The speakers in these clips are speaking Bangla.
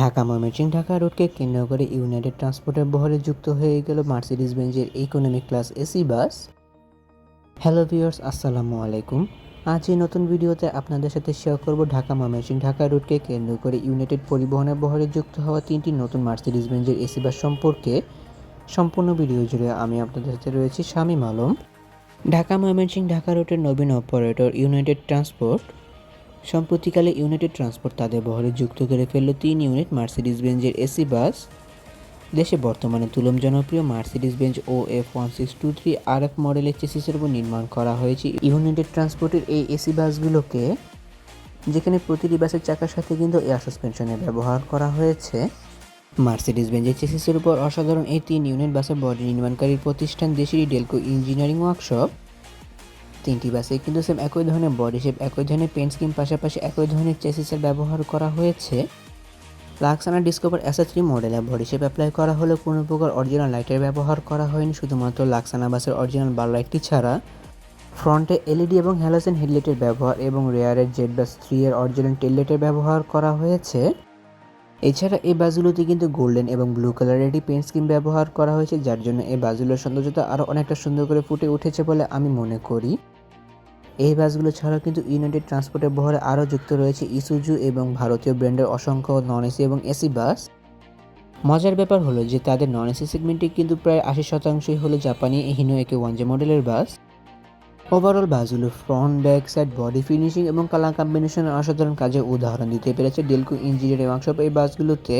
ঢাকা ময়মনসিংহ ঢাকা রোডকে কেন্দ্র করে ইউনাইটেড ট্রান্সপোর্টের বহরে যুক্ত হয়ে গেল Mercedes বেঞ্জের economic class AC bus. Hello viewers আসসালামু আলাইকুম। আজ এই নতুন ভিডিওতে আপনাদের সাথে শেয়ার করব ঢাকা ময়মনসিংহ ঢাকা রুটকে কেন্দ্র করে ইউনাইটেড পরিবহনের বহরে যুক্ত হওয়া তিনটি নতুন মার্সিডিজ বেঞ্জের এসি বাস সম্পর্কে। সম্পূর্ণ ভিডিও জুড়ে আমি আপনাদের সাথে রয়েছি শামীম আলম। ঢাকা ময়মনসিং ঢাকা রুটের নবীন অপারেটর ইউনাইটেড ট্রান্সপোর্ট সম্প্রতিকালে ইউনাইটেড ট্রান্সপোর্ট তাদের বহরে যুক্ত করে ফেলল তিন ইউনিট মার্সিডিস বেঞ্জের এসি বাস। দেশে বর্তমানে তুলম জনপ্রিয় Mercedes Benz O F one six two three R F মডেলের চেসিসের উপর নির্মাণ করা হয়েছে। ইউনাইটেড ট্রান্সপোর্টের এই এসি বাসগুলোকে, যেখানে প্রতিটি বাসের চাকার সাথে কিন্তু এয়ার সাসপেনশনের ব্যবহার করা হয়েছে। মার্সিডিস বেঞ্জের চেসিসের উপর অসাধারণ এই তিন ইউনিট বাসের বডি নির্মাণকারী প্রতিষ্ঠান দেশেরই ডেলকো ইঞ্জিনিয়ারিং ওয়ার্কশপ। তিনটি বাসে কিন্তু সেম একই ধরনের বডি শেপ একই ধরনের পেন্ট স্কিম পাশাপাশি একই ধরনের চেসিসের ব্যবহার করা হয়েছে। লাক্সানা ডিসকভার এস থ্রি মডেলের বডি শেপ অ্যাপ্লাই করা হলেও কোনো প্রকার অরিজিনাল লাইটের ব্যবহার করা হয়নি, শুধুমাত্র লাক্সানা বাসের অরিজিনাল বার লাইটটি ছাড়া। ফ্রন্টে এলইডি এবং হ্যালোজেন হেডলাইটের ব্যবহার এবং রেয়ারের জেড বাস থ্রি এর অরিজিনাল টেললাইটের ব্যবহার করা হয়েছে। এছাড়া এই বাসগুলোতে কিন্তু গোল্ডেন এবং ব্লু কালারের একটি পেন্ট স্কিম ব্যবহার করা হয়েছে, যার জন্য এই বাসগুলোর সৌন্দর্যতা আরও অনেকটা সুন্দর করে ফুটে উঠেছে বলে আমি মনে করি। এই বাসগুলো ছাড়াও কিন্তু ইউনাইটেড ট্রান্সপোর্টের বহরে আরও যুক্ত রয়েছে ইসুজু এবং ভারতীয় ব্র্যান্ডের অসংখ্য নন এসি এবং এসি বাস মজার ব্যাপার হলো যে তাদের নন এসি সেগমেন্টে কিন্তু প্রায় আশি শতাংশই হলো জাপানি হিনো একে ওয়ানজে মডেলের বাস ওভারঅল বাসগুলো front back side body finishing এবং কালার কম্বিনেশনের অসাধারণ কাজে উদাহরণ দিতে পেরেছে ডেলকো ইঞ্জিনিয়ারিং ওয়ার্কশপ এই বাসগুলোতে।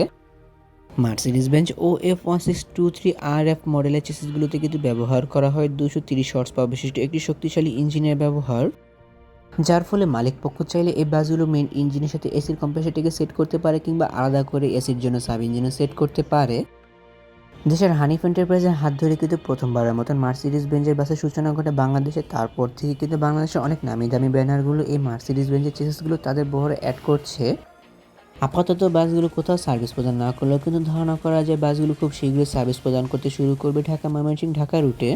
Mercedes Benz O F one six two three R F মডেলের চেসিসগুলোতে কিন্তু ব্যবহার করা হয়। দুশো তিরিশ শর্টস পাওয়ার বিশিষ্ট একটি শক্তিশালী ইঞ্জিনের ব্যবহার। যার ফলে মালিক পক্ষ চাইলে এই বাসগুলো মেন ইঞ্জিনের সাথে এসির কম্প্রেসারটিকে সেট করতে পারে কিংবা আলাদা করে এসির জন্য সাব ইঞ্জিনও সেট করতে পারে। দেশের হানিফ এন্টারপ্রাইজের হাত ধরে কিন্তু প্রথমবারের মতন মার্সিডিজ বেঞ্জের বাসের সূচনা ঘটে বাংলাদেশে। তারপর থেকে কিন্তু বাংলাদেশের অনেক নামি দামি ব্যানারগুলো, এই মার্সিডিজ বেঞ্জের চেসিসগুলো তাদের বহরে অ্যাড করছে। আপাতত বাসগুলো কোথাও সার্ভিস প্রদান না করলেও কিন্তু ধারণা করা যায় বাসগুলো খুব শীঘ্রই সার্ভিস প্রদান করতে শুরু করবে ঢাকা ময়মনসিংহ ঢাকা রুটে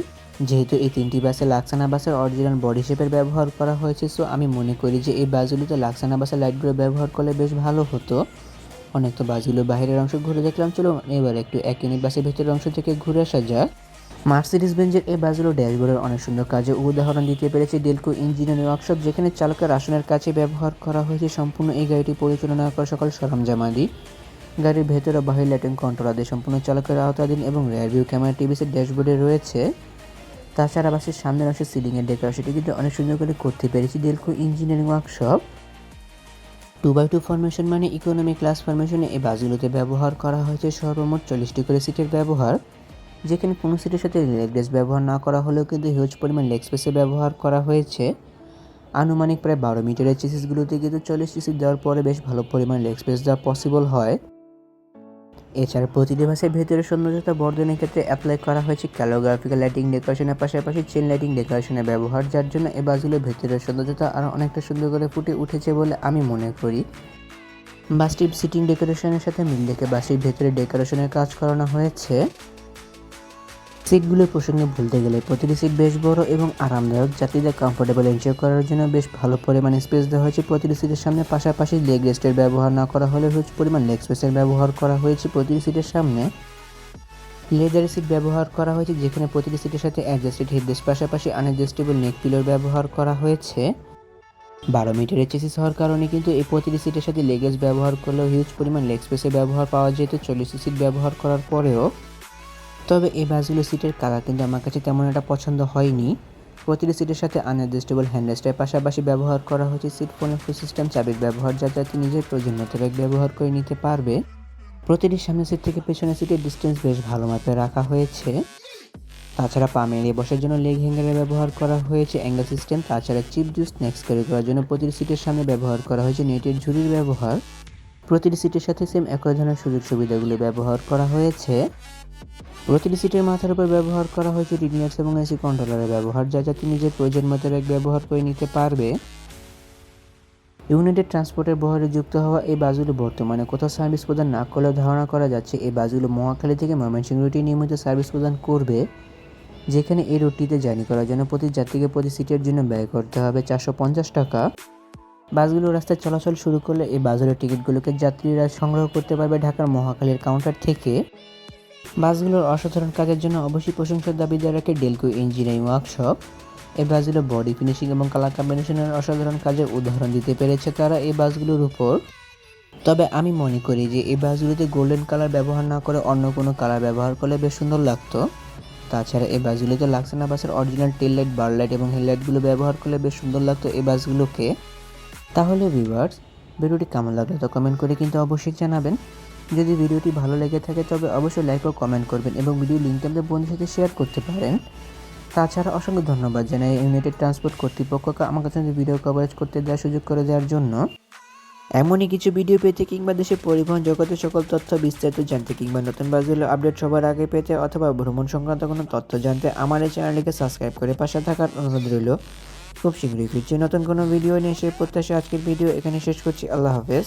যেহেতু এই তিনটি বাসে লাক্সানা বাসের অরিজিনাল বডি শেপের ব্যবহার করা হয়েছে সো আমি মনে করি যে এই বাসগুলোতে লাক্সানা বাসের লাইটগুলো ব্যবহার করলে বেশ ভালো হতো। অনেক তো বাসগুলো বাইরের অংশ ঘুরে দেখলাম, চলো এবার একটু এক ইউনিট বাসের ভেতরের অংশ থেকে ঘুরে আসা যাক। মার্সিডিজ বেঞ্জের এই বাসগুলো ড্যাশবোর্ডের অনেক সুন্দর কাজে উদাহরণ দিতে পেরেছে ডেলকো ইঞ্জিনিয়ারিং ওয়ার্কশপ, যেখানে চালকের আসনের কাছে ব্যবহার করা হয়েছে সম্পূর্ণ এই গাড়িটি পরিচালনা করা সকল সরঞ্জামাদি। গাড়ির ভেতরে বাহির লাইটিং কন্ট্রোল আদি সম্পূর্ণ চালকের আওতাধীন এবং রেয়ার ভিউ ক্যামেরা টিভিসের ড্যাশবোর্ডে রয়েছে। তাছাড়া বাসের সামনের অংশে সিলিংয়ের ডেকোরেশনটি কিন্তু অনেক সুন্দর করে করতে পেরেছি Delco engineering workshop. Two by two formation মানে ইকোনমি ক্লাস ফরমেশনে এই বাসগুলোতে ব্যবহার করা হয়েছে সর্বমোট চল্লিশটি করে সিটের ব্যবহার। যেখানে কোনো সিটের সাথে লেগ রেস ব্যবহার না করা হলেও কিন্তু হিউজ পরিমাণ লেগ স্পেসে ব্যবহার করা হয়েছে। আনুমানিক প্রায় বারো মিটারের চেসিসগুলোতে কিন্তু চল্লিশটি সিট দেওয়ার পরে বেশ ভালো পরিমাণ লেগ স্পেস দেওয়া পসিবল হয়। এছাড়া প্রতিটি ডিভাইসের ভেতরে সৌন্দর্যতা বর্ধনের ক্ষেত্রে অ্যাপ্লাই করা হয়েছে ক্যালোগ্রাফিক্যাল লাইটিং ডেকোরেশনের পাশাপাশি চেন লাইটিং ডেকোরেশনের ব্যবহার, যার জন্য এ বাসগুলোর ভেতরের সৌন্দর্যতা আরও অনেকটা সুন্দর করে ফুটে উঠেছে বলে আমি মনে করি। বাসটির সিটিং ডেকোরেশনের সাথে মিল রেখে বাসটির ভেতরে ডেকোরেশনের কাজ করানো হয়েছে। সিটগুলোর প্রসঙ্গে বলতে গেলে প্রতিটি সিট বেশ বড় এবং আরামদায়ক। যাত্রীদের কমফোর্টেবল এনজয় করার জন্য বেশ ভালো পরিমাণে স্পেস দেওয়া হয়েছে প্রতিটি সিটের সামনে। পাশাপাশি লেগ রেস্টের ব্যবহার না করা হলে হিউজ পরিমাণ লেগ স্পেসের ব্যবহার করা হয়েছে প্রতিটি সিটের সামনে। লেদার সিট ব্যবহার করা হয়েছে, যেখানে প্রতিটি সিটের সাথে অ্যাডজাস্টেড হেডরেস্ট পাশাপাশি আনএডজাস্টেবল নেক পিলোর ব্যবহার করা হয়েছে। বারো মিটারের চেসিস হওয়ার কারণে কিন্তু এই প্রতিটি সিটের সাথে লেগেজ ব্যবহার করলেও হিউজ পরিমাণ লেগ স্পেসের ব্যবহার পাওয়া যেত। চল্লিশ সিট ব্যবহার করার পরেও তবে এই বাসগুলো সিটের কালার কিন্তু আমার কাছে তেমন একটা পছন্দ হয়নি। প্রতিটি সিটের সাথে আনএডজাস্টেবল হ্যান্ডরেস্টের পাশাপাশি ব্যবহার করা হয়েছে সিট ফোনের ফুল সিস্টেম চাবির ব্যবহার যা যাতে নিজের প্রয়োজন মোতাবেক ব্যবহার করে নিতে পারবে। প্রতিটি সামনের সিট থেকে পেছনের সিটের ডিস্টেন্স বেশ ভালো মাপে রাখা হয়েছে। তাছাড়া পা মেলিয়ে বসার জন্য লেগ হ্যাঙ্গারের ব্যবহার করা হয়েছে অ্যাঙ্গেল সিস্টেম তাছাড়া চিপ জুস স্ন্যাক্স ক্যারি করার জন্য প্রতিটি সিটের সামনে ব্যবহার করা হয়েছে নেটের ঝুড়ির ব্যবহার। প্রতিটি সিটের সাথে সেম একই ধরনের সুযোগ সুবিধাগুলি ব্যবহার করা হয়েছে। প্রতিটি সিটের মাথার উপর ব্যবহার করা হয়েছে রিডিনার্স এবং এসি কন্ট্রোলারের ব্যবহার, যা যাতে নিজের প্রয়োজন মোতাবেক ব্যবহার করে নিতে পারবে। ইউনাইটেড ট্রান্সপোর্টের বহরে যুক্ত হওয়া এই বাসগুলো বর্তমানে কোথাও সার্ভিস প্রদান না করলেও ধারণা করা যাচ্ছে এই বাসগুলো মহাখালী থেকে ময়মনসিংহ রুটে নিয়মিত সার্ভিস প্রদান করবে, যেখানে এই রুটটিতে জার্নি করার জন্য প্রতি যাত্রীকে প্রতি সিটের জন্য ব্যয় করতে হবে চারশো পঞ্চাশ টাকা। বাসগুলো রাস্তায় চলাচল শুরু করলে এই বাসগুলোর টিকিটগুলোকে যাত্রীরা সংগ্রহ করতে পারবে ঢাকার মহাখালীর কাউন্টার থেকে। বাসগুলোর অসাধারণ কাজের জন্য অবশ্যই প্রশংসার দাবিদার রাখে ডেলকো ইঞ্জিনিয়ারিং ওয়ার্কশপ। এই বাসগুলো বডি ফিনিশিং এবং কালার কম্বিনেশনের অসাধারণ কাজের উদাহরণ দিতে পেরেছে তারা এই বাসগুলোর উপর। তবে আমি মনে করি যে এই বাসগুলোতে গোল্ডেন কালার ব্যবহার না করে অন্য কোনো কালার ব্যবহার করলে বেশ সুন্দর লাগতো। তাছাড়া এই বাসগুলোতে লাক্সানা বাসের original tail light, bar light এবং হেডলাইটগুলো ব্যবহার করলে বেশ সুন্দর লাগতো এই বাসগুলোকে। তাহলে ভিউয়ার্স, ভিডিওটি কেমন লাগল তো কমেন্ট করে কিন্তু অবশ্যই জানাবেন। যদি ভিডিওটি ভালো লেগে থাকে, তবে অবশ্যই লাইক ও কমেন্ট করবেন এবং ভিডিও লিঙ্কটা আমাদের বন্ধুর সাথে শেয়ার করতে পারেন। তাছাড়া অসংখ্য ধন্যবাদ জানাই ইউনাইটেড ট্রান্সপোর্ট কর্তৃপক্ষকে আমার কাছে ভিডিও কভারেজ করতে দেওয়ার সুযোগ করে দেওয়ার জন্য। এমনই কিছু ভিডিও পেতে কিংবা দেশের পরিবহন জগতের সকল তথ্য বিস্তারিত জানতে কিংবা নতুন বাসগুলো আপডেট সবার আগে পেতে অথবা ভ্রমণ সংক্রান্ত কোনো তথ্য জানতে আমার এই চ্যানেলটিকে সাবস্ক্রাইব করে পাশে থাকার অনুরোধ রইল। খুব শীঘ্রই ফিরছি নতুন কোনো ভিডিও নিয়ে, সেই প্রত্যাশা আজকের ভিডিও এখানে শেষ করছি। আল্লাহ হাফেজ।